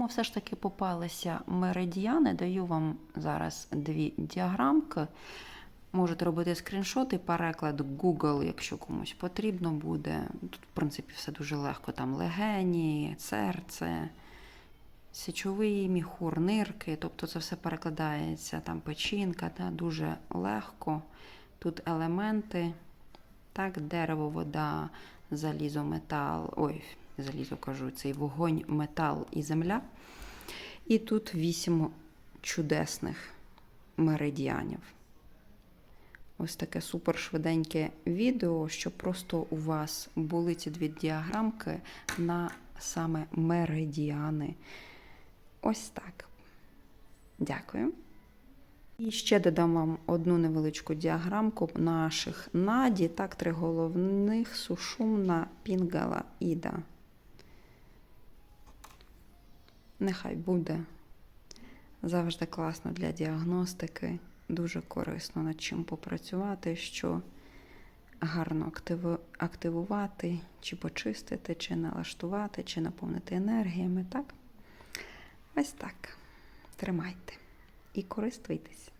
Тому все ж таки попалися меридіани. Даю вам зараз дві діаграмки. Можете робити скріншоти, переклад Google, якщо комусь потрібно буде. Тут, в принципі, все дуже легко. Там легені, серце, січовий міхур, нирки. Тобто це все перекладається, там печінка, та, дуже легко. Тут елементи, так, дерево, вода, залізо, метал. Ой, залізо кажу, цей вогонь, метал і земля. І тут вісім чудесних меридіанів. Ось таке супер швиденьке відео, щоб просто у вас були ці дві діаграмки на саме меридіани. Ось так. Дякую. І ще додам вам одну невеличку діаграмку наших наді, так, три головних сушумна пінгала іда. Нехай буде завжди класно для діагностики, дуже корисно над чим попрацювати, що гарно активувати, чи почистити, чи налаштувати, чи наповнити енергіями. Так? Ось так. Тримайте і користуйтесь.